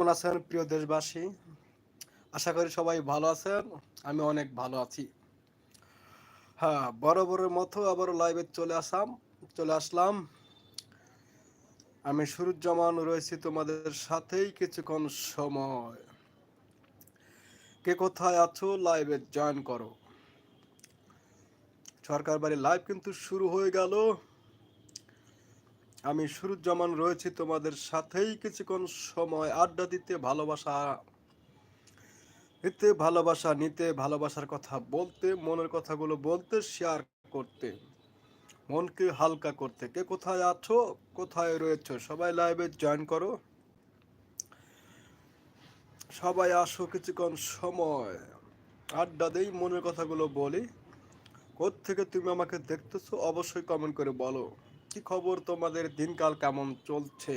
কেমন আছেন প্রিয় দেশবাসী? আশা করি সবাই ভালো আছেন, আমি অনেক ভালো আছি। হ্যাঁ বরাবরের মতো আবার লাইভে চলে আসাম, চলে আসলাম। আমি সুরুজ্জামান, রয়েছি তোমাদের সাথেই কিছুক্ষণ সময়। কে কোথায় আছো? লাইভে জয়েন করো। সরকার বাড়ি লাইভ কিন্তু শুরু হয়ে গেল। আমি সুরুজ্জামান রয়েছি তোমাদের সাথেই কিছুক্ষণ সময় আড্ডা দিতে, ভালোবাসা দিতে ভালোবাসা নিতে, ভালোবাসার কথা বলতে, মনের কথাগুলো বলতে শেয়ার করতে, মনকে হালকা করতে। কে কোথায় আছো? কোথায় রয়েছো? সবাই লাইভে জয়েন করো। সবাই আসো কিছুক্ষণ সময়, আড্ডা দেই, মনের কথাগুলো বলি। থেকে তুমি আমাকে দেখতেছো? অবশ্যই কমেন্ট করে বলো। কি খবর তোমাদের? দিনকাল কেমন চলছে?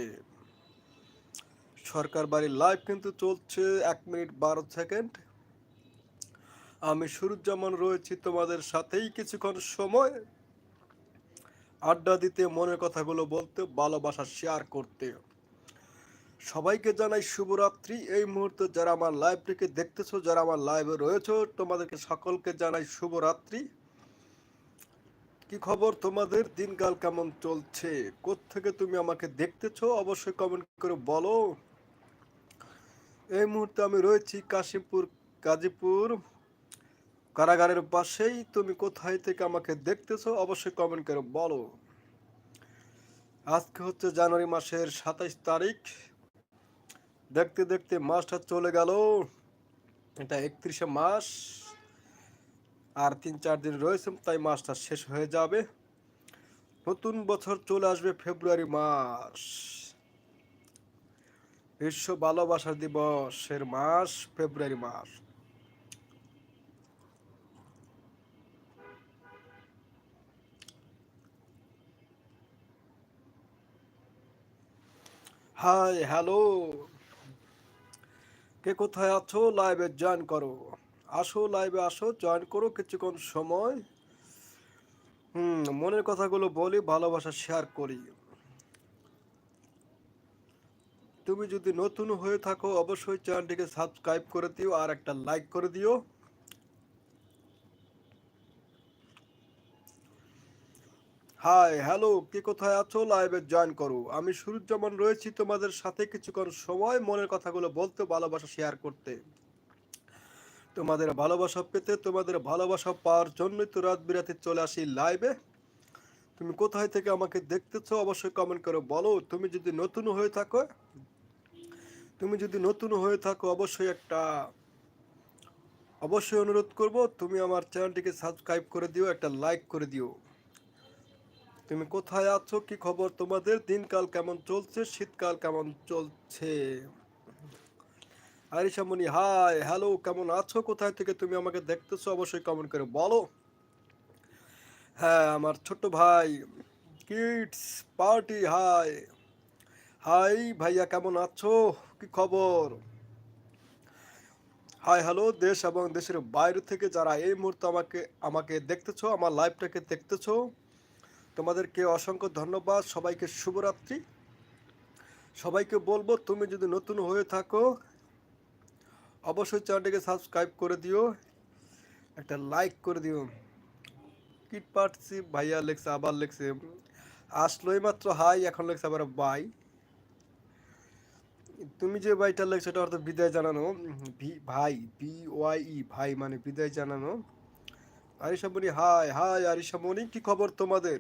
সরকার বাড়ির লাইভ কিন্তু চলছে এক মিনিট বারো সেকেন্ড আমি সুরুজ্জামান রয়েছি তোমাদের সাথেই কিছুক্ষণ সময়। আড্ডা দিতে, মনের কথাগুলো বলতে, ভালোবাসা শেয়ার করতে। সবাইকে জানাই শুভরাত্রি। এই মুহূর্তে যারা আমার লাইভটিকে দেখতেছো, যারা আমার লাইভে রয়েছে, তোমাদেরকে সকলকে জানাই শুভরাত্রি। কি খবর তোমাদের? দিনকাল কেমন চলছে? থেকে তুমি আমাকে দেখতেছো? অবশ্যই কমেন্ট করে বলো। এই মুহূর্তে আমি রয়েছি কাশীপুর, গাজীপুর কারাগারের পাশেই। তুমি কোথায় থেকে আমাকে দেখতেছো? অবশ্যই কমেন্ট করে বলো। আজকে হচ্ছে জানুয়ারি মাসের সাতাইশ তারিখ। দেখতে দেখতে মাসটা চলে গেল। এটা একত্রিশে মাস। আর তিন চার দিন রয়েছে, তাই মাসটা শেষ হয়ে যাবে। নতুন বছর চলে আসবে ফেব্রুয়ারি মাস। বিশ্ব ভালোবাসা দিবসের মাস, ফেব্রুয়ারি মাস। High, hello. কে কোথায় আছো? লাইভে জয়েন করো। আসো লাইভে আসো জয়েন করো কিছুক্ষণ সময়। হুম, মনের কথাগুলো বলি, ভালোবাসা শেয়ার করি। তুমি যদি নতুন হয়ে থাকো, অবশ্যই চ্যানেলটিকে সাবস্ক্রাইব করে দিও আর একটা লাইক করে দিও। হাই হ্যালো কে কোথায় আছো? লাইভে জয়েন করো। আমি সুরুজ্জামান রয়েছি তোমাদের সাথে কিছুক্ষণ সময়, মনের কথাগুলো বলতে, ভালোবাসা শেয়ার করতে। তোমাদের ভালোবাসা পেতে, তোমাদের ভালোবাসা পাওয়ার জন্যই তো রাত বিরাতে চলে আসি লাইভে তুমি কোথায় থেকে আমাকে দেখতেছো অবশ্যই কমেন্ট করে বলো। তুমি যদি নতুন হয়ে থাকো, তুমি যদি নতুন হয়ে থাকো, অবশ্যই একটা, অবশ্যই অনুরোধ করব, তুমি আমার চ্যানেলটিকে সাবস্ক্রাইব করে দিও, একটা লাইক করে দিও। তুমি কোথায় আছো, কি খবর তোমাদের, দিনকাল কেমন চলছে, শীতকাল কেমন চলছে? আরিশামণি হাই, হ্যালো, কেমন আছো? কোথায় থেকে তুমি আমাকে দেখতেছো? অবশ্যই কমেন্ট করে বলো। হ্যাঁ আমার ছোট ভাই, কিডস পার্টি, হাই। হাই ভাইয়া, কেমন আছো? কি খবর? হাই, হ্যালো, দেশ এবং দেশের বাইরে থেকে যারা এই মুহূর্তে আমাকে আমাকে দেখতেছো, আমার লাইভটাকে দেখতেছো, তোমাদেরকে অসংখ্য ধন্যবাদ, সবাইকে শুভরাত্রি। সবাইকে বলব, তুমি যদি নতুন হয়ে থাকো অবশ্যই চ্যানেলটিকে সাবস্ক্রাইব করে দিও, একটা লাইক করে দিও। কিট পার্টসি, ভাইয়া লেখছে, আবার লেখছে আসলোই মাত্র হাই, এখন লেখছে আবার বাই। তুমি যে ভাইটা লেখছো সেটা অর্থ বিদায় জানানো। ভাই, বি ওয়াই ই, ভাই মানে বিদায় জানানো। আরিশা মনি হাই হাই, আরিশা মনি, কি খবর তোমাদের?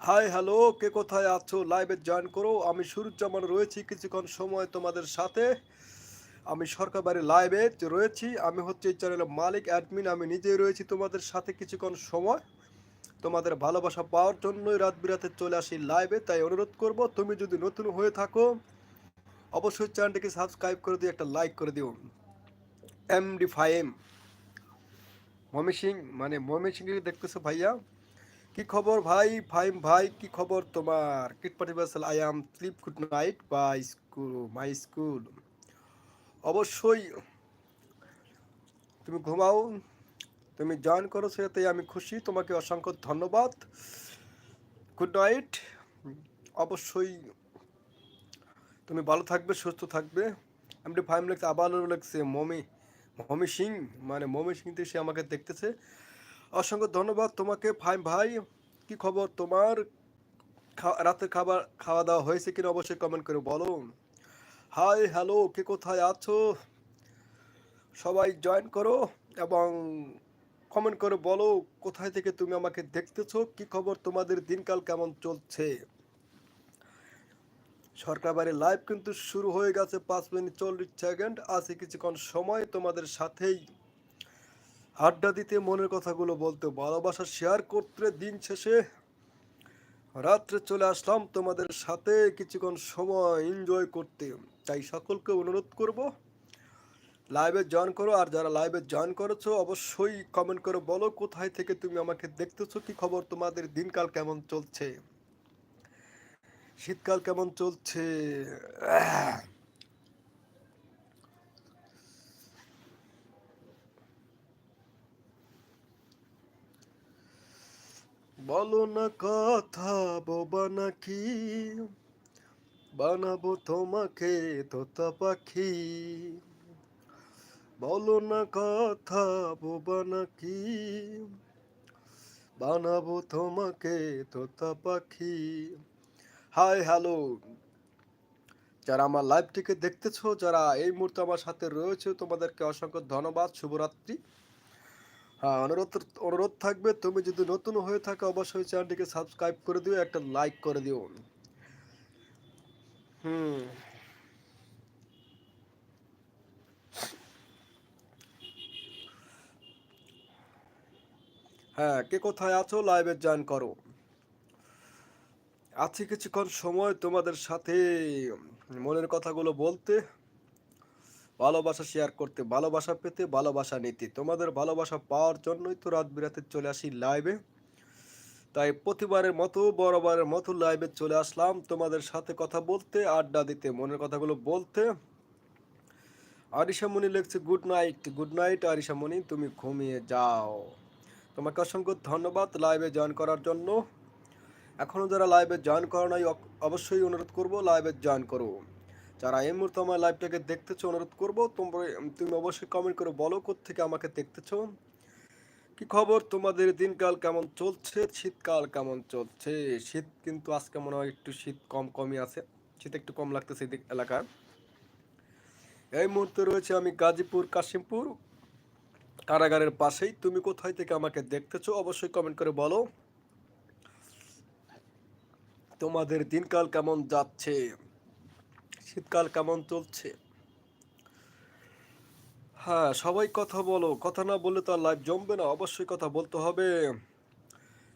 হাই, হ্যালো, কে কোথায় আছো? লাইভে জয়েন করো। আমি সুরুজ্জামান রয়েছি, কিছুক্ষণ সময় তোমাদের সাথে। আমি সরকার বাড়ির লাইভে রয়েছি। আমি হচ্ছে এই চ্যানেলের মালিক অ্যাডমিন আমি নিজেই রয়েছি তোমাদের সাথে কিছুক্ষণ সময়। তোমাদের ভালোবাসা পাওয়ার জন্যই রাত বিরাতে চলে আসি লাইভে তাই অনুরোধ করব, তুমি যদি নতুন হয়ে থাকো, অবশ্যই চ্যানেলটিকে সাবস্ক্রাইব করে দিও একটা লাইক করে দিও। এম ডি ফাই এম মমি সিং মানে মমি সিং দেখতেছো ভাইয়া? কি খবর ভাই? ফাইম ভাই, কি খবর তোমার? Kit party I am sleep good night bye school my school অবশ্যই তুমি ঘুমাও, তুমি জয়েন করো সেটাতে আমি খুশি। তোমাকে অসংখ্য ধন্যবাদ। গুড নাইট অবশ্যই তুমি ভালো থাকবে, সুস্থ থাকবে। এমডি ফাইম লেগছে আবারও লেগছে মমি মমি সিং মানে মমি সিং সে আমাকে দেখতেছে। অসংখ্য ধন্যবাদ তোমাকে, ফাইম ভাই। কি খবর তোমার? রাতের খাবার, খাওয়া দাওয়া হয়েছে কিনা অবশ্যই কমেন্ট করে বলো। হাই, হ্যালো, কে কোথায় আছো? সবাই জয়েন করো এবং কমেন্ট করে বলো কোথায় থেকে তুমি আমাকে দেখতেছো? কি খবর তোমাদের দিনকাল কেমন চলছে? সরকার বাড়ির লাইভ কিন্তু শুরু হয়ে গেছে পাঁচ মিনিট চল্লিশ সেকেন্ড আছে কিছুক্ষণ সময় তোমাদের সাথেই। আড্ডা দিতে, মনের কথাগুলো বলতে, ভালোবাসা শেয়ার করতে দিন শেষে। রাত্রে চলে আসলাম তোমাদের সাথে কিছুক্ষণ সময় এনজয় করতে। তাই সকলকে অনুরোধ করব লাইভে জয়েন করো, আর যারা লাইভে জয়েন করেছ, অবশ্যই কমেন্ট করে বলো কোথায় থেকে তুমি আমাকে দেখতেছো, কি খবর, তোমাদের দিনকাল কেমন চলছে? শীতকাল কেমন চলছে? বলো না কথা, বোবা নাকি? বানাবো তোমাকে তোতা পাখি। বলো না কথা বোবা নাকি? বানাবো তোমাকে তোতা পাখি। Hi, hello. যারা আমার লাইভটিকে দেখতেছো, যারা এই মুহূর্তে আমার সাথে রয়েছে, তোমাদেরকে অসংখ্য ধন্যবাদ। শুভরাত্রি। হ্যাঁ অনুরোধ অনুরোধ থাকবে, তুমি যদি নতুন হয়ে থাকো, অবশ্যই চ্যানেলটিকে সাবস্ক্রাইব করে দিও, একটা লাইক করে দিও। হুম। হ্যাঁ কে কোথায় আছো? লাইভে জয়েন করো। আছি কিছুক্ষণ সময় তোমাদের সাথে, মনের কথাগুলো বলতে, ভালোবাসা শেয়ার করতে, ভালোবাসা পেতে, ভালোবাসা নিতে। তোমাদের ভালোবাসা পাওয়ার জন্যই তো রাত বিরাতে চলে আসি লাইভে তাই প্রতিবারের মতো বরাবরের মতো লাইভে চলে আসলাম। তোমাদের সাথে কথা বলতে, আড্ডা দিতে, মনের কথাগুলো বলতে। আরিশামণি লিখছে good night good night Arishamoni তুমি ঘুমিয়ে যাও। তোমাকে অসংখ্য ধন্যবাদ লাইভে জয়েন করার জন্য। এখনও যারা লাইভে জয়েন করো নাই অবশ্যই অনুরোধ করব লাইভে জয়েন করো। যারা এই মুহূর্তে আমার লাইভটাকে দেখতেছো, অনুরোধ করব, তোমরা, তুমি অবশ্যই কমেন্ট করে বলো থেকে আমাকে দেখতেছো। কি খবর? তোমাদের দিনকাল কেমন চলছে? শীতকাল কেমন চলছে? শীত কিন্তু আজকে মনে হয় একটু শীত কম কমই আছে। শীত একটু কম লাগতেছে এই এলাকায় এই মুহূর্তে রয়েছে আমি গাজীপুর, কাশিমপুর কারাগারের পাশেই। তুমি কোথায় থেকে আমাকে দেখতেছো অবশ্যই কমেন্ট করে বলো। তোমাদের দিনকাল কেমন যাচ্ছে? শীতকাল কেমন চলছে? হ্যাঁ সবাই কথা বলো। কথা না বললে তো আর লাইভ জমবে না। অবশ্যই কথা বলতে হবে।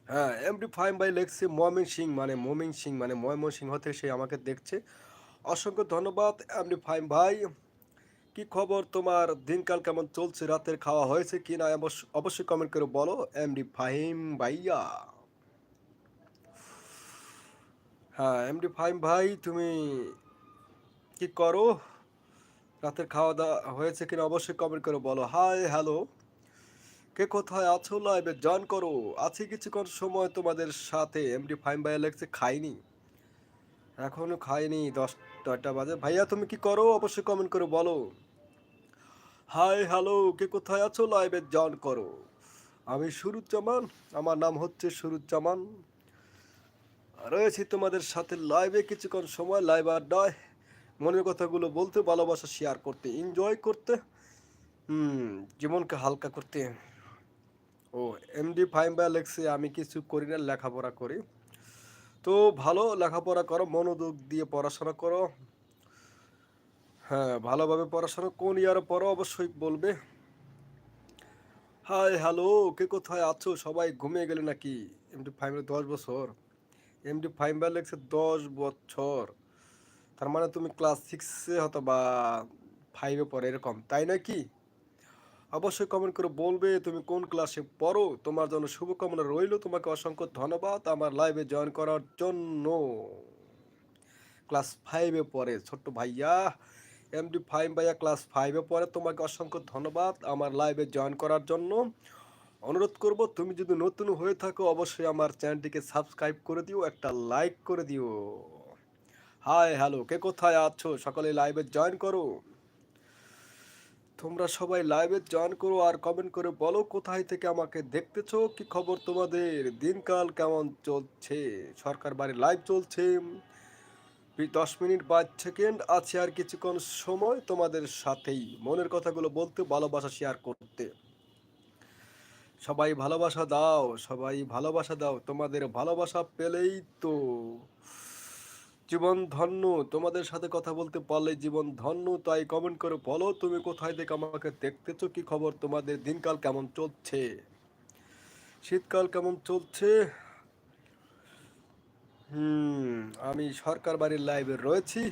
হ্যাঁ এমডি ফাইম বাই লেখছে ময়মিন সিং মানে মমিন সিং মানে ময়মন সিংহ হতে সে আমাকে দেখছে। অসংখ্য ধন্যবাদ এমডি ফাইম ভাই। কি খবর তোমার? দিনকাল কেমন চলছে? রাতের খাওয়া হয়েছে কি না অবশ্য- অবশ্যই কমেন্ট করে বলো এমডি ফাহিম ভাইয়া। হ্যাঁ এমডি ফাহিম ভাই, তুমি কি করো? রাতের খাওয়া দাওয়া হয়েছে কিনা অবশ্যই কমেন্ট করে বলো। হাই হ্যালো কে কোথায় আছো লাইভে জয়েন করো। আছি কিছুক্ষণ সময় তোমাদের সাথে। এমডি ফাইম ভাইয়া লেগছে, খাইনি। এখনও খাইনি দশ দশটা বাজে। ভাইয়া, তুমি কি করো? অবশ্যই কমেন্ট করে বলো। হাই হ্যালো কে কোথায় আছো লাইভে জয়েন করো? আমি সুরুজ্জামান, আমার নাম হচ্ছে সুরুজ্জামান। রয়েছি তোমাদের সাথে লাইভে কিছুক্ষণ সময় লাইভ আড্ডায় মনের কথাগুলো বলতে, ভালোবাসা শেয়ার করতে এনজয় করতে, হুম, জীবনকে হালকা করতে। ও এমডি ফাইম বা লেখছে আমি কিছু করি না, লেখাপড়া করি। তো ভালো লেখাপড়া করো, মনোযোগ দিয়ে পড়াশোনা করো। হ্যাঁ ভালোভাবে পড়াশোনা কোন ইয়ারে পড়ো অবশ্যই বলবে। হাই হ্যালো কে কোথায় আছো? সবাই ঘুমিয়ে গেলে নাকি? এমডি ফাইভের দশ বছর। এমডি ফাইভ বা লেগছে দশ বছর। তার মানে তুমি ক্লাস সিক্সে হতো বা ফাইভে পড়ো, এরকম। তাই নাকি অবশ্যই কমেন্ট করে বলবে তুমি কোন ক্লাসে পড়ো, তোমার জন্য শুভকামনা রইল। তোমাকে অসংখ্য ধন্যবাদ আমার লাইভে জয়েন করার জন্য। ক্লাস ফাইভে পড়ে, ছোট্ট ভাইয়া। এমডি ফাইভ ভাইয়া ক্লাস ফাইভে পড়ে, তোমাকে অসংখ্য ধন্যবাদ আমার লাইভে জয়েন করার জন্য। অনুরোধ করব, তুমি যদি নতুন হয়ে থাকো, অবশ্যই আমার চ্যানেলটিকে সাবস্ক্রাইব করে দিও, একটা লাইক করে দিও। হাই হ্যালো কে কোথায় আছো? সকালে লাইভে জয়েন করো। তোমরা সবাই লাইভে জয়েন করো আর কমেন্ট করে বলো কোথায় থেকে আমাকে দেখতেছো? কি খবর তোমাদের? দিনকাল কেমন চলছে? সরকার বাড়ি লাইভ চলছে। দশ মিনিট পাঁচ সেকেন্ড আছে আর কিছুক্ষণ সময় তোমাদের সাথেই। মনের কথাগুলো বলতে, ভালোবাসা শেয়ার করতে। সবাই ভালোবাসা দাও, সবাই ভালোবাসা দাও। তোমাদের ভালোবাসা পেলেই তো জীবন ধন্য, তোমাদের সাথে কথা বলতে পারলে জীবন ধন্য, তাই কমেন্ট করে বলো, তুমি কোথায় থেকে আমাকে দেখতেছো, কি খবর, তোমাদের দিনকাল কেমন চলছে? শীতকাল কেমন চলছে? হুম, আমি সরকার বাড়ির লাইভে রয়েছি।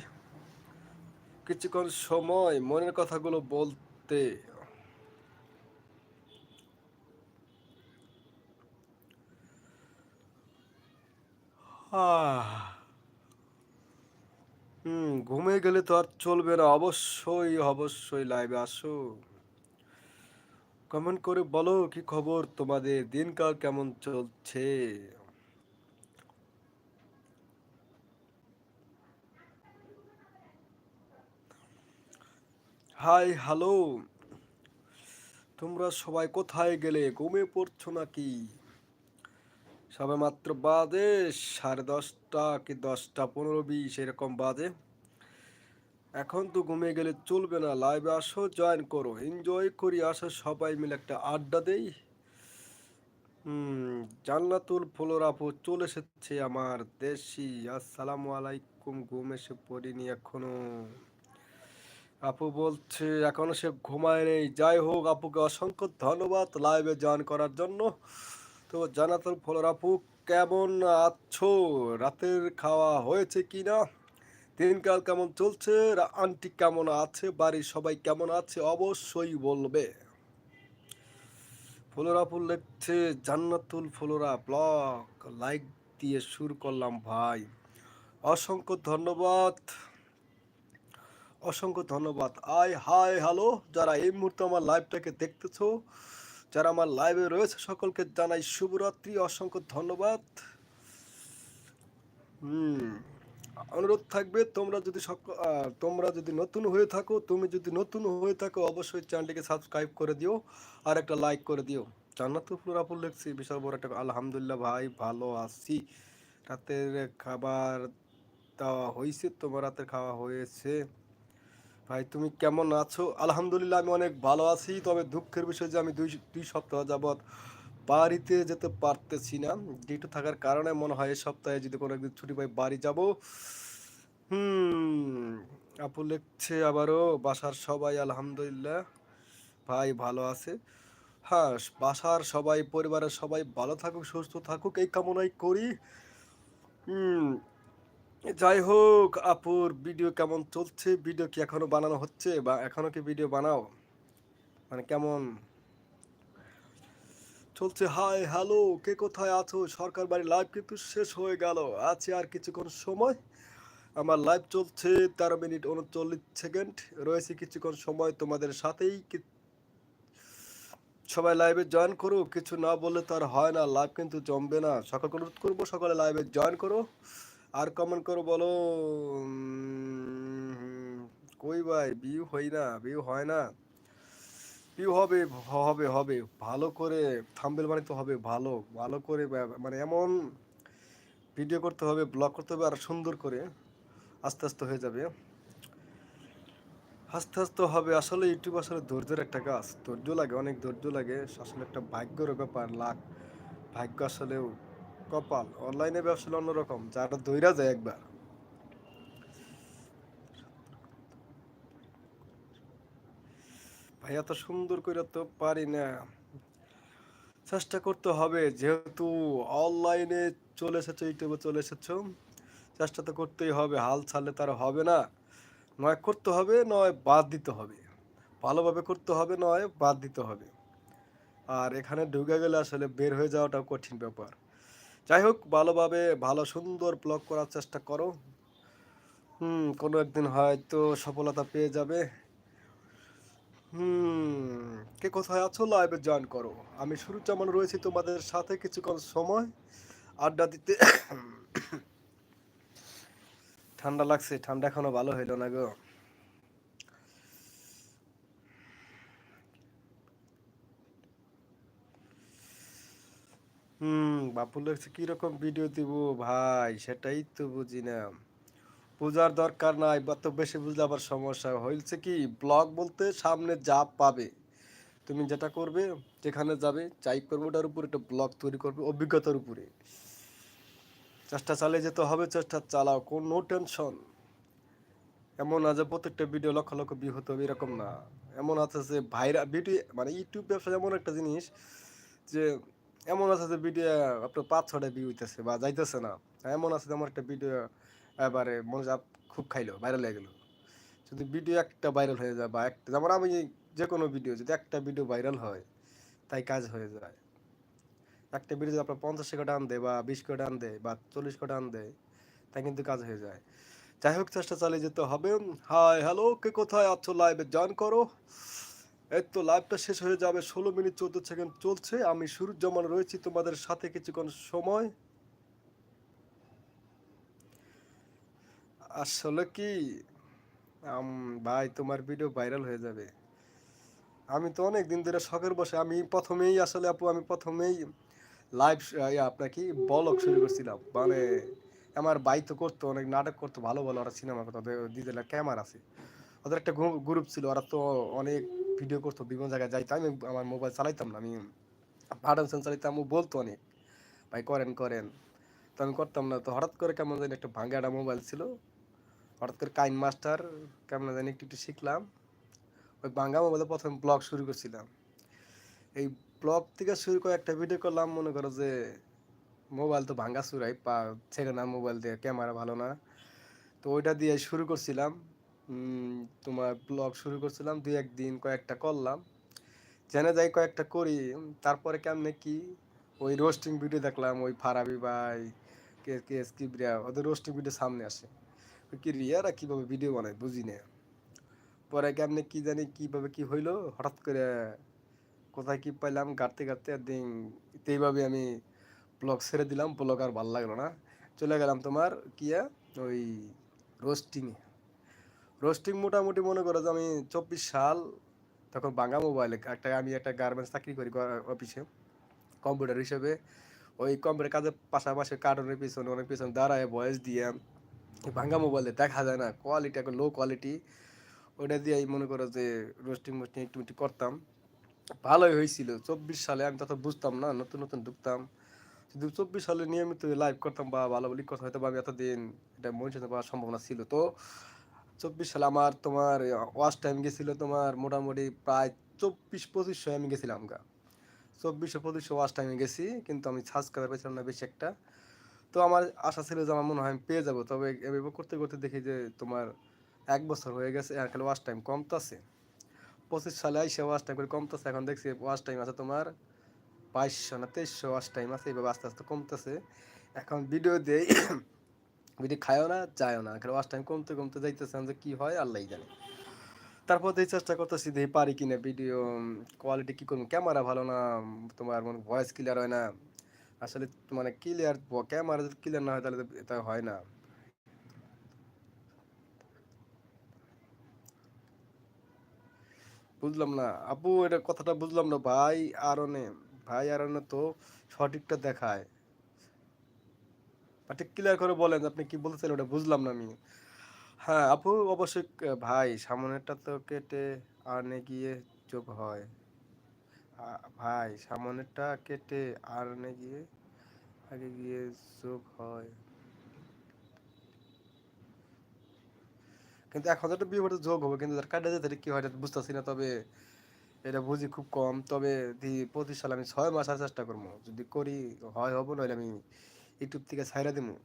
কিছুক্ষণ সময় মনের কথাগুলো বলতে। আহ হুম, ঘুমিয়ে গেলে তো আর চলবে না। অবশ্যই অবশ্যই লাইভে আসো। কমেন্ট করে বলো কি খবর তোমাদের? দিনকাল কেমন চলছে? হাই হ্যালো তোমরা সবাই কোথায় গেলে? ঘুমিয়ে পড়ছো নাকি? সবে মাত্র বাজে সাড়ে দশটা কি দশটা পনেরো বিশ এরকম বাজে এখন তো ঘুমিয়ে গেলে চলবে না লাইভে আসো জয়েন করো। এনজয় করি, আসো, সবাই মিলে একটা আড্ডা দেই। হুম, জান্নাতুল ফুলোর আপু চলে এসেছে আমার দেশি। আসসালামু আলাইকুম, ঘুম এসে পড়িনি এখনও। আপু বলছে, এখনও সে ঘুমায় নেই। যাই হোক, আপুকে অসংখ্য ধন্যবাদ লাইভে জয়েন করার জন্য। তো জানাতুল ফলোর কেমন আছো? রাতের খাওয়া হয়েছে কি না? দিনকাল কেমন চলছে? আন্টি কেমন আছে? বাড়ির সবাই কেমন আছে? অবশ্যই বলবে। ফলোরা ফুল লিখছে, জান্নাতুল ফলোরা ব্লগ। লাইক দিয়ে শুরু করলাম ভাই। অসংখ্য ধন্যবাদ। অসংখ্য ধন্যবাদ। আয় হাই হ্যালো, যারা এই মুহূর্তে আমার লাইভটাকে দেখতেছো যারা আমার লাইভে রয়েছে, সকলকে জানাই শুভরাত্রি, অসংখ্য ধন্যবাদ। হুম, অনুরোধ থাকবে, তোমরা যদি তোমরা যদি নতুন হয়ে থাকো, তুমি যদি নতুন হয়ে থাকো, অবশ্যই চ্যানেলটিকে সাবস্ক্রাইব করে দিও, আর একটা লাইক করে দিও। জান্নাতুল ফুরাপুর লিখছি বিশাল বড় একটা আলহামদুলিল্লাহ ভাই, ভালো আছি। রাতের খাবার দেওয়া হয়েছে তোমার রাতের খাওয়া হয়েছে। ভাই, তুমি কেমন আছো? আলহামদুলিল্লাহ, আমি অনেক ভালো আছি, তবে দুঃখের বিষয় যে আমি দুই দুই সপ্তাহ যাবৎ বাড়িতে যেতে পারতেছি না। ডিউটি থাকার কারণে মনে হয় এই সপ্তাহে যদি কোনো একদিন ছুটি পাই বাড়ি যাব। হুম, আপু লিখছে আবারও, বাসার সবাই আলহামদুলিল্লাহ, ভাই ভালো আছে। হ্যাঁ বাসার সবাই, পরিবারের সবাই ভালো থাকুক, সুস্থ থাকুক, এই কামনাই করি। হুম যাই হোক আপুর ভিডিও কেমন চলছে? ভিডিও কি এখনও বানানো হচ্ছে বা এখনও কি ভিডিও বানাও? মানে কেমন? চলছে হাই হ্যালো কে কোথায় আছো? সরকার বাড়ি লাইভ কিন্তু শেষ হয়ে গেল। আছে আর কিছুক্ষণ সময়। আমার লাইভ চলছে তেরো মিনিট উনচল্লিশ সেকেন্ড রয়েছে কিছুক্ষণ সময় তোমাদের সাথেই। সবাই লাইভে জয়েন করো। কিছু না বললে তো আর হয় না। লাইভ কিন্তু জমবে না। সকালকে অনুরোধ করব, সকালে লাইভে জয়েন করো। আর কমেন্ট করো, বলো কই ভাই বিউ হই না বিউ হয় না। বিউ হবে হবে হবে, ভালো করে থাম্বেল বানাতে হবে, ভালো ভালো করে মানে এমন ভিডিও করতে হবে ব্লগ করতে হবে, আর সুন্দর করে আস্তে আস্তে হয়ে যাবে। আস্তে আস্তে হবে, আসলে ইউটিউব আসলে ধৈর্যের একটা কাজ, ধৈর্য লাগে, অনেক ধৈর্য লাগে, আসলে একটা ভাগ্যের ব্যাপার, লাখ ভাগ্য আসলেও কপাল অনলাইনে ব্যবসা অন্যরকম, যারা দৈরা যায় একবার। ভাই এত সুন্দর করে তো পারি না। চেষ্টা করতে হবে, যেহেতু অনলাইনে চলে এসেছ, ইউটিউবে চলে এসেছ, চেষ্টা তো করতেই হবে, হাল ছাড়লে তার হবে না। নয়, করতে হবে, নয়, বাদ দিতে হবে। ভালোভাবে করতে হবে, নয়, বাদ দিতে হবে। আর এখানে ঢুকে গেলে আসলে বের হয়ে যাওয়াটাও কঠিন ব্যাপার। যাই হোক ভালোভাবে ভালো সুন্দর ব্লগ করার চেষ্টা করো। হুম, কোনো একদিন হয়তো সফলতা পেয়ে যাবে। হুম, কে কোথায় আছো? লাইভে জয়েন করো। আমি শুরু যেমন রয়েছি তোমাদের সাথে কিছুক্ষণ সময় আড্ডা দিতে। ঠান্ডা লাগছে, ঠান্ডা এখনও ভালো হইল না গো। হুম বাপু লাগছে কীরকম ভিডিও দিব? ভাই, সেটাই তো বুঝি না। বোঝার দরকার নাই, বা তো বেশি বুঝলে আবার সমস্যা। হয়েছে কি ব্লগ বলতে সামনে যা পাবে। তুমি যেটা করবে, যেখানে যাবে, চাই করবে ওটার উপর একটা ব্লগ তৈরি করবে, অভিজ্ঞতার উপরে। চেষ্টা চালিয়ে যেতে হবে, চেষ্টা চালাও, কোনো টেনশন এমন না যে প্রত্যেকটা ভিডিও লক্ষ লক্ষ ভিউ হতে হবে, এরকম না। এমন আছে যে, ভাইরা ভিডিও মানে ইউটিউব ব্যবসা এমন একটা জিনিস, যে এমন আছে যে ভিডিও আপনার পাঁচ ছটা ভিউ হইতেছে বা যাইতেছে না। এমন আছে যে আমার একটা ভিডিও এবারে মনে যা খুব খাইলো ভাইরাল হয়ে গেলো। যদি ভিডিও একটা ভাইরাল হয়ে যায় বা একটা, যেমন আমি যে কোনো ভিডিও যদি একটা ভিডিও ভাইরাল হয়, তাই কাজ হয়ে যায়। একটা ভিডিও যদি আপনার পঞ্চাশ কোটি টান দেয় বা বিশ কোটি টান দেয় বা চল্লিশ কোটি টান দেয়, তাই কিন্তু কাজ হয়ে যায়। যাই হোক, চেষ্টা চালিয়ে যেতে হবে। হাই হ্যালো কে কোথায়? আছো লাইভে জয়েন করো। এই তো লাইভটা শেষ হয়ে যাবে, ষোলো মিনিট চোদ্দ সেকেন্ড চলছে। আমি সুরুজ্জামান রয়েছি, তোমাদের সাথে কিছুক্ষণ সময়। আসলে কি? ভাই, তোমার ভিডিও ভাইরাল হয়ে যাবে। আমি তো অনেক দিন ধরে শখের বসে, আমি প্রথমেই আসলে আপু, আমি প্রথমেই লাইভ আপনার কি বলক শুরু করছিলাম। মানে আমার বাই তো করতো, অনেক নাটক করতো, ভালো ভালো, ওরা সিনেমা করতো, ওদের ক্যামেরা আছে। ওদের একটা গ্রুপ ছিল, ওরা তো অনেক ভিডিও করতো, বিভিন্ন জায়গায় যাইতাম আমি আমার মোবাইল চালাইতাম না, আমি বাটন সেন চালাইতাম ও বলতো অনেক, ভাই, করেন করেন। তো আমি করতাম না, তো হঠাৎ করে কেমন জানি একটা ভাঙ্গা একটা মোবাইল ছিল। হঠাৎ করে কাইন মাস্টার, কেমন জানি একটু একটু শিখলাম। ওই ভাঙ্গা মোবাইলে প্রথম ব্লগ শুরু করছিলাম। এই ব্লগ থেকে শুরু করে একটা ভিডিও করলাম, মনে করো যে মোবাইল তো ভাঙ্গা চুরাই পা ছেড়ে না মোবাইল দিয়ে ক্যামেরা ভালো না। তো ওইটা দিয়ে শুরু করছিলাম। তোমার ব্লগ শুরু করছিলাম, দুই একদিন কয়েকটা করলাম। জেনে যাই কয়েকটা করি, তারপরে কেমনে কি, ওই রোস্টিং ভিডিও দেখলাম, ওই ফারাবি ভাই, কে কে এস কিবরিয়া, ওদের রোস্টিং ভিডিও সামনে আসে। কি রিয়ারা কীভাবে ভিডিও বানায় বুঝি না। পরে কেমনে কি জানি কীভাবে কি হইল, হঠাৎ করে কোথায় কি পাইলাম গাড়তে গাড়তে একদিন এইভাবে আমি ব্লগ ছেড়ে দিলাম ব্লগ আর ভালো লাগল না। চলে গেলাম তোমার, কিয়া, ওই রোস্টিংয়ে রোস্টিং মোটামুটি মনে করো যে আমি চব্বিশ সাল তখন বাংলা মোবাইলে একটা আমি একটা গার্মেন্টস চাকরি করি অফিসে কম্পিউটার হিসেবে। ওই কম্পিউটার কাজের পাশাপাশি কার্টুনের পিছনে, অনেক পিছনে দাঁড়ায় ভয়েস দিয়ে। ভাঙ্গা মোবাইলে দেখা যায় না কোয়ালিটি একটা লো কোয়ালিটি ওটা দিয়ে আমি মনে করো যে রোস্টিং মোস্টিং একটু একটু করতাম। ভালোই হয়েছিল। চব্বিশ সালে আমি তত বুঝতাম না, নতুন নতুন ঢুকতাম। যদি চব্বিশ সালে নিয়মিত লাইভ করতাম, বা ভালো বলি কথা হয়তো বা আমি এতদিন এটা মনিটাইজেশন পাওয়ার সম্ভাবনা ছিল। তো চব্বিশ সালে আমার তোমার ওয়াশ টাইম গেছিল তোমার মোটামুটি প্রায় চব্বিশ পঁচিশশো আমি গেছিলাম গা। চব্বিশশো পঁচিশশো ওয়াশ টাইমে গেছি, কিন্তু আমি সাবস্ক্রাইবার পেয়েছিলাম না বেশি একটা। তো আমার আশা ছিল যে আমার মনে হয় আমি পেয়ে যাব, তবে এভাবে করতে করতে দেখি যে তোমার এক বছর হয়ে গেছে, আর খালি ওয়াশ টাইম কমতেছে পঁচিশ সালে আইসে ওয়াশ টাইম করে কমতেছে এখন দেখছি ওয়াশ টাইম আছে তোমার বাইশশো না তেইশশো ওয়াশ টাইম আছে এইভাবে আস্তে আস্তে কমতেছে। এখন ভিডিও দেই ভিডিও খায়ও না, যায়ও না। খালি ওয়াশ টাইম কমতে কমতে যাইতেছে যে কি হয়, আল্লাহ জানে। তারপর এই চেষ্টা করতেছি দেখি পারি কিনা ভিডিও কোয়ালিটি কি করব ক্যামেরা ভালো না, তোমার মানে ভয়েস ক্লিয়ার হয় না। আসলে মানে ক্লিয়ার ক্যামেরা যদি ক্লিয়ার না হয়, তাহলে এটা হয় না। বুঝলাম না। আপু, এটা কথাটা বুঝলাম না। ভাই আরনে ভাই আরনে তো সঠিকটা দেখায়। ঠিক ক্লিয়ার করে বলেন যে আপনি কি বলতে চাইলেন ওটা বুঝলাম না আমি। হ্যাঁ আপু, অবশ্যই ভাই, সামনেরটা তো কেটে আর্নে গিয়ে যোগ হয়। ভাই, সামনেরটা কেটে আর আর্নে গিয়ে, আগে গিয়ে চোখ হয়। কিন্তু এখন তো বিয়ে যোগ হবে, কিন্তু কাটা যেতে কি হয় বুঝতেছি না, তবে এটা বুঝি খুব কম। তবে পঁচিশ সালে আমি ছয় মাস আর চেষ্টা করব। যদি করি, হয়, হব, নইলে আমি ইউটিউব থেকে ছাইরা দিবো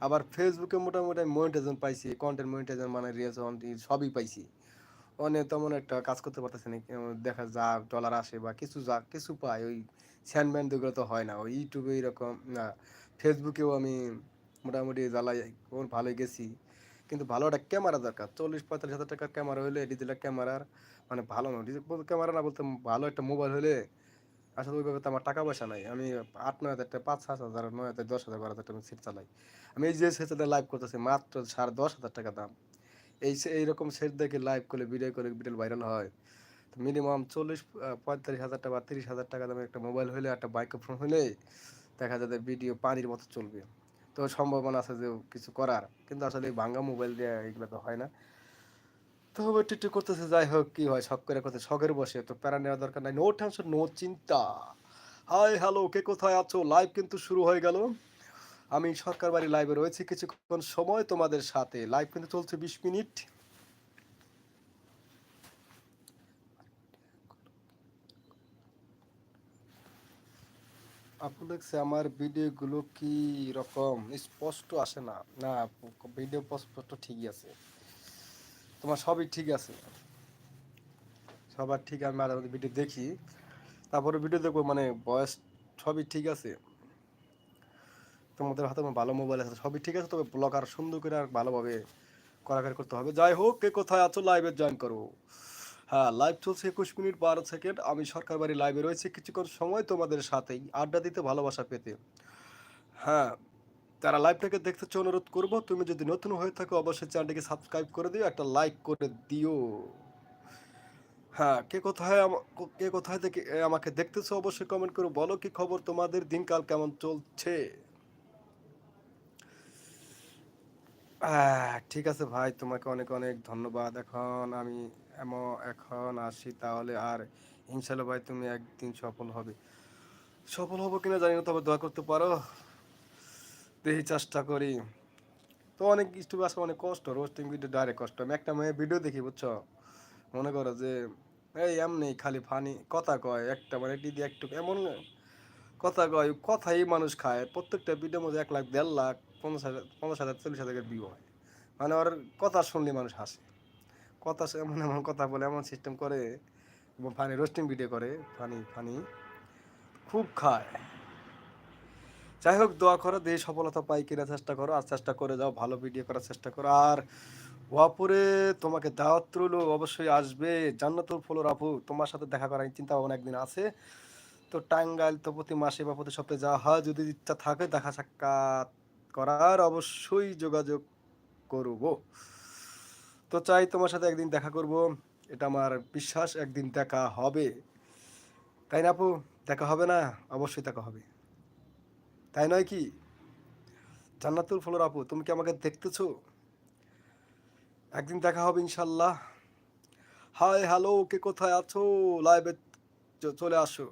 আবার ফেসবুকে মোটামুটি মনিটাইজেশন পাইছি কন্টেন্ট মনিটাইজেশন মানে রিলস সবই পাইছি। অনেক তেমন একটা কাজ করতে পারতেছে না দেখা যা ডলার আসে বা কিছু যা কিছু পাই। ওই স্যান্ডম্যান দিগুলো তো হয় না। ওই ইউটিউবে এরকম, না ফেসবুকেও আমি মোটামুটি জ্বালাই ভালোই গেছি। কিন্তু ভালো একটা ক্যামেরা দরকার। চল্লিশ পঁয়তাল্লিশ হাজার টাকার ক্যামেরা হলে ডিজিটাল ক্যামেরার মানে ভালো না। ক্যামেরা না বলতে ভালো একটা মোবাইল হলে আসলে ওইভাবে তো আমার টাকা পয়সা নাই। আমি আট, নয় হাজার টাকা, পাঁচ, সাত হাজার, নয় হাজার, দশ হাজার, বারো হাজার টাকা সেট চালাই। আমি এই যে সেটে লাইভ করতেছি, মাত্র সাড়ে দশ হাজার টাকা দাম। এই এইরকম সেট দেখে লাইভ করলে ভিডিও করে ভিডিও ভাইরাল হয়। তো মিনিমাম চল্লিশ পঁয়তাল্লিশ হাজার টাকা বা তিরিশ হাজার টাকা দামে একটা মোবাইল হলে একটা মাইক্রোফোন হলে দেখা যাবে ভিডিও পানির মতো চলবে। তো সম্ভাবনা আছে যে কিছু করার। কিন্তু আসলে ভাঙ্গা মোবাইল দিয়ে এগুলো তো হয় না। তো একটু একটু করতেছে, যাই হোক, কি হয়, শখ করে করতে শখের বসে তো প্যারা নেওয়ার দরকার নাই। নো টেনশন নো চিন্তা। হাই হ্যালো কে কোথায় আছো? লাইভ কিন্তু শুরু হয়ে গেল। আমি সরকার বাড়ি লাইভে রয়েছি কিছুক্ষণ সময় তোমাদের সাথে। লাইভ কিন্তু চলছে বিশ মিনিট। আপু দেখছে, আমার ভিডিওগুলো কি রকম? স্পষ্ট আসে না। না ভিডিও স্পষ্ট ঠিকই আছে। তোমার সবই ঠিক আছে। সবার ঠিক, আমি মাঝে ভিডিও দেখি। তারপরে ভিডিও দেখব মানে বয়স সবই ঠিক আছে। তোমাদের হাতে ভালো মোবাইল আছে, সবই ঠিক আছে, তবে ব্লগ আর সুন্দর করে আর ভালোভাবে করাকারি করতে হবে। যাই হোক, কে কোথায় আছো লাইভে জয়েন করো। হ্যাঁ লাইভ চলছে একুশ মিনিট বারো সেকেন্ড আমি সরকার বাড়ি লাইভে রয়েছি, কিছুক্ষণ সময় তোমাদের সাথেই। আড্ডা দিতে ভালোবাসা পেতে। হ্যাঁ তারা লাইভটাকে দেখতে চাও অনুরোধ করব। তুমি যদি নতুন হয়ে থাকো অবশ্যই চ্যানেলটিকে সাবস্ক্রাইব করে দিও একটা লাইক করে দিও। হ্যাঁ কে কোথায় কে কোথায় থেকে আমাকে দেখতেছো অবশ্যই কমেন্ট করে বলো কি খবর তোমাদের দিনকাল কেমন চলছে? আহ, ঠিক আছে ভাই তোমাকে অনেক অনেক ধন্যবাদ। এখন আমি এমন এখন আসি তাহলে আর ইনশাল্লাহ ভাই তুমি একদিন সফল হবে। সফল হব কিনা জানি না তবে দোয়া করতে পারো। দেখি চেষ্টা করি। তো অনেক ইউটিউব আসলে অনেক কষ্ট রোস্টিং ভিডিও ডাইরেক্ট কষ্ট। আমি একটা মেয়ে ভিডিও দেখি, বুঝছ? মনে করো যে, এই এমনি খালি ফানি কথা কয়, একটা মানে দিদি একটু এমন কথা কয়, কথাই মানুষ খায়। প্রত্যেকটা ভিডিওর মধ্যে এক লাখ, দেড় লাখ, পঞ্চাশ হাজার পঞ্চাশ হাজার, চল্লিশ হাজারের ভিউ হয়। মানে ওর কথা শুনলে মানুষ হাসে। কথা এমন এমন কথা বলে, এমন সিস্টেম করে, এবং ফানি রোস্টিং ভিডিও করে ফানি ফানি খুব খায়। যাই হোক, দোয়া করো দিয়ে সফলতা পাই কিনা চেষ্টা করো, আর চেষ্টা করে যাও, ভালো ভিডিও করার চেষ্টা করো। আর ওয়াপুরে তোমাকে দাওয়াত রইল, অবশ্যই আসবে। জান্নাতুল ফলোর আপু, তোমার সাথে দেখা করার চিন্তা ভাবনা একদিন আছে। তো টাঙ্গাইল তো প্রতি মাসে বা প্রতি সপ্তাহে যাওয়া হয়, যদি ইচ্ছা থাকে দেখা সাক্ষাৎ করার অবশ্যই যোগাযোগ করব। তো চাই তোমার সাথে একদিন দেখা করব, এটা আমার বিশ্বাস, একদিন দেখা হবে। তাই না আপু? দেখা হবে না? অবশ্যই দেখা হবে। তাই নয় কি? জান্নাতুল ফলোর আপু, তুমি কি আমাকে দেখতেছো? একদিন দেখা হবে ইনশাল্লাহ হাই হ্যালো, কে কোথায় আছো? লাইভে চলে আসো।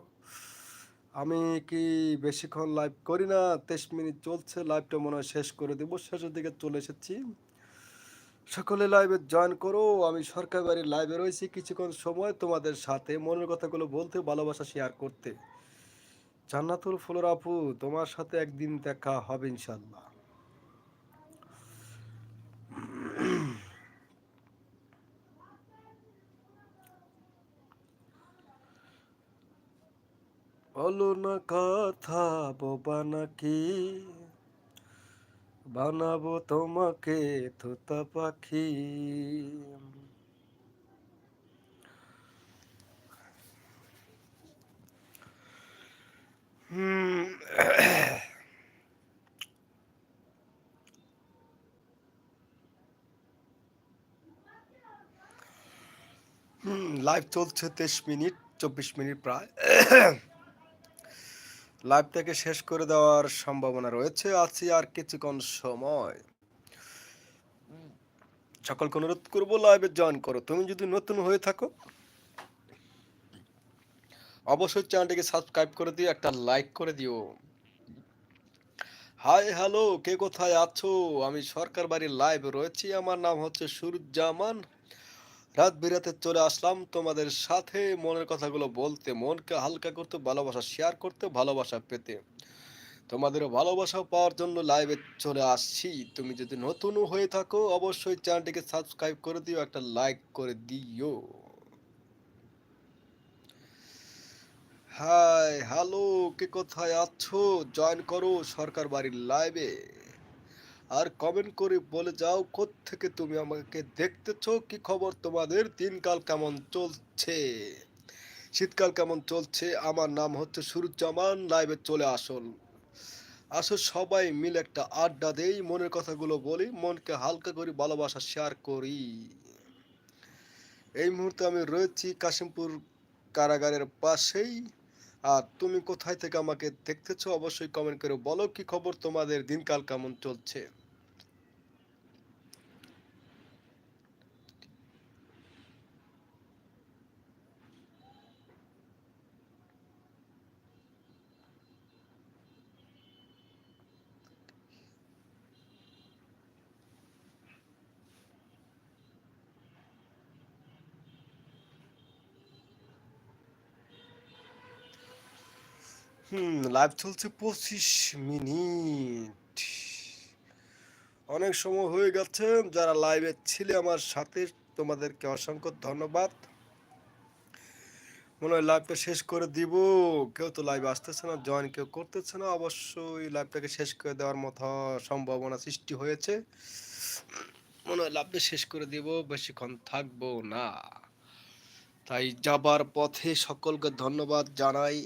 আমি কি বেশিক্ষণ লাইভ করি না? তেইশ মিনিট চলছে লাইভটা মনে হয় শেষ করে দেবো, শেষের দিকে চলে এসেছি। সকলে লাইভে জয়েন করো, আমি সরকার বাড়ির লাইভে রয়েছি কিছুক্ষণ সময় তোমাদের সাথে, মনের কথাগুলো বলতে, ভালোবাসা শেয়ার করতে। জান্নাতুল ফুলর আপু, তোমার সাথে একদিন দেখা হবে ইনশাল্লাহ বলো না কথা, বোবা নাকি? বানাবো তোমাকে তোতা পাখি। লাইভ চলছে তেইশ মিনিট, চব্বিশ মিনিট প্রায়। লাইভটাকে শেষ করে দেওয়ার সম্ভাবনা রয়েছে, আছি আর কিছুক্ষণ সময়। সকলকে অনুরোধ করব লাইভে জয়েন করো। তুমি যদি নতুন হয়ে থাকো অবশ্যই চ্যানেলটিকে সাবস্ক্রাইব করে দিও, একটা লাইক করে দিও। হাই হ্যালো কে কোথায় আছো? আমি সরকার বাড়ির লাইভ রয়েছি, আমার নাম হচ্ছে সুরুজ্জামান। রাত বিরাতে চলে আসলাম তোমাদের সাথে, মনের কথাগুলো বলতে, মনকে হালকা করতে, ভালোবাসা শেয়ার করতে, ভালোবাসা পেতে। তোমাদের ভালোবাসা পাওয়ার জন্য লাইভে চলে আসছি। তুমি যদি নতুন হয়ে থাকো, অবশ্যই চ্যানেলটিকে সাবস্ক্রাইব করে দিও, একটা লাইক করে দিও। হাই, হ্যালো, কে কোথায় আছো? জয়েন করো সরকার বাড়ির লাইভে আর কমেন্ট করে বলে যাও থেকে তুমি আমাকে দেখতেছো? কি খবর তোমাদের? দিনকাল কেমন চলছে? শীতকাল কেমন চলছে? আমার নাম হচ্ছে সুরুজ্জামান লাইভে চলে আসুন। আসো সবাই মিলে একটা আড্ডা দেই, মনের কথাগুলো বলি, মনকে হালকা করি ভালোবাসা শেয়ার করি। এই মুহূর্তে আমি রয়েছি কাশিমপুর কারাগারের পাশেই। আর তুমি কোথায় থেকে আমাকে দেখতেছো, অবশ্যই কমেন্ট করে বলো কি খবর তোমাদের, দিনকাল কেমন চলছে? হুম লাইভ চলছে পঁচিশ মিনিট। অনেক সময় হয়ে গেছে, যারা লাইভে ছিলে আমার সাথে, তোমাদেরকে অসংখ্য ধন্যবাদ। মনে হয় লাইভটা শেষ করে দিব। কেউ তো লাইভ আসতেছে না জয়েন কেউ করতেছে না, অবশ্যই লাইভটাকে শেষ করে দেওয়ার মতো সম্ভাবনা সৃষ্টি হয়েছে। মনে হয় লাইভটা শেষ করে দিব, বেশিক্ষণ থাকব না। তাই যাবার পথে সকলকে ধন্যবাদ জানাই।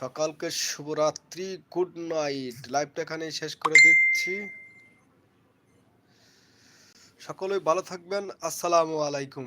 সকালকে শুভরাত্রি গুড নাইট। লাইভটা এখানেই শেষ করে দিচ্ছি। সকলে ভালো থাকবেন। আসসালামু আলাইকুম।